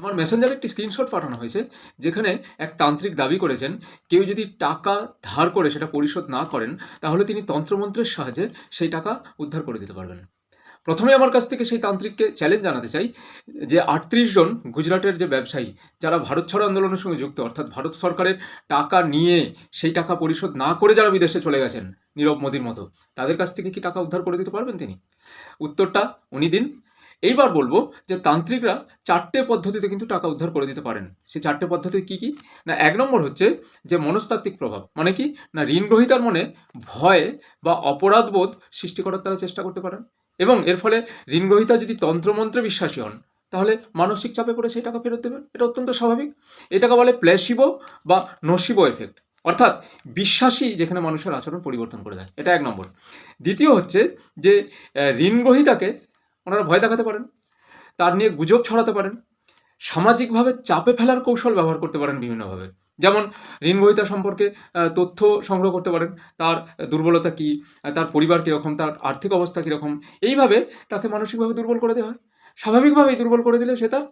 আমার মেসেঞ্জারে একটি স্ক্রিনশট পাঠানো হয়েছে, যেখানে এক তান্ত্রিক দাবি করেছেন, কেউ যদি টাকা ধার করে সেটা পরিশোধ না করেন, তাহলে তিনি তন্ত্রমন্ত্রের সাহায্যে সেই টাকা উদ্ধার করে দিতে পারবেন। প্রথমে আমার কাছ থেকে সেই তান্ত্রিককে চ্যালেঞ্জ জানাতে চাই, যে আটত্রিশ জন গুজরাটের যে ব্যবসায়ী, যারা ভারত ছাড়ো আন্দোলনের সঙ্গে যুক্ত, অর্থাৎ ভারত সরকারের টাকা নিয়ে সেই টাকা পরিশোধ না করে যারা বিদেশে চলে গেছেন, নীরব মোদীর মতো, তাদের কাছ থেকে কি টাকা উদ্ধার করে দিতে পারবেন তিনি? উত্তরটা উনি দিন। এইবার বলব যে তান্ত্রিকরা চারটে পদ্ধতিতে কিন্তু টাকা উদ্ধার করে দিতে পারেন। সেই চারটে পদ্ধতি কি কি? না এক নম্বর হচ্ছে যে মনস্তাত্ত্বিক প্রভাব। মানে কি? না ঋণ গ্রহীতার মনে ভয় বা অপরাধবোধ সৃষ্টি করার তারা চেষ্টা করতে পারেন। এবং এর ফলে ঋণ গ্রহীতা যদি তন্ত্রমন্ত্রে বিশ্বাসী হন তাহলে মানসিক চাপে পড়ে সেই টাকা ফেরত দেবেন। এটা অত্যন্ত স্বাভাবিক। এটাকে বলে প্লেসিবো বা নসিবো এফেক্ট অর্থাৎ বিশ্বাসী যেখানে মানুষের আচরণ পরিবর্তন করে দেয়। এটা এক নম্বর। দ্বিতীয় হচ্ছে যে আহ, ঋণ গ্রহীতাকে ওনারা ভয় দেখাতে পারেন, তার নিয়ে গুজব ছড়াতে পারেন, সামাজিকভাবে চাপে ফেলার কৌশল ব্যবহার করতে পারেন বিভিন্নভাবে। যেমন ঋণ গ্রহীতা সম্পর্কে তথ্য সংগ্রহ করতে পারেন, তার দুর্বলতা কী তার পরিবার কীরকম, তার আর্থিক অবস্থা কীরকম, এইভাবে তাকে মানসিকভাবে দুর্বল করে দেওয়া হয়। স্বাভাবিকভাবেই দুর্বল করে দিলে সে তার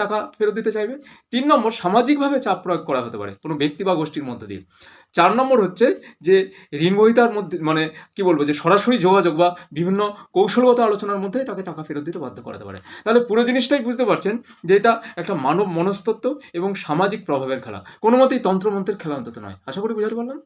টাকা ফেরত দিতে চাইবে। তিন নম্বর, সামাজিকভাবে চাপ প্রয়োগ করা হতে পারে, কোনো ব্যক্তি বা গোষ্ঠীর মধ্য দিয়ে। চার নম্বর হচ্ছে যে ঋণ গ্রহীতার মধ্যে মানে কি বলব, যে সরাসরি যোগাযোগ বা বিভিন্ন কৌশলগত আলোচনার মধ্যে তাকে টাকা ফেরত দিতে বাধ্য করাতে পারে। তাহলে পুরো জিনিসটাই বুঝতে পারছেন যে, এটা একটা মানব মনস্তত্ত্ব এবং সামাজিক প্রভাবের খেলা। কোনো মতেই তন্ত্রমন্ত্রের খেলা অন্তত নয়। আশা করি বুঝাতে পারলাম?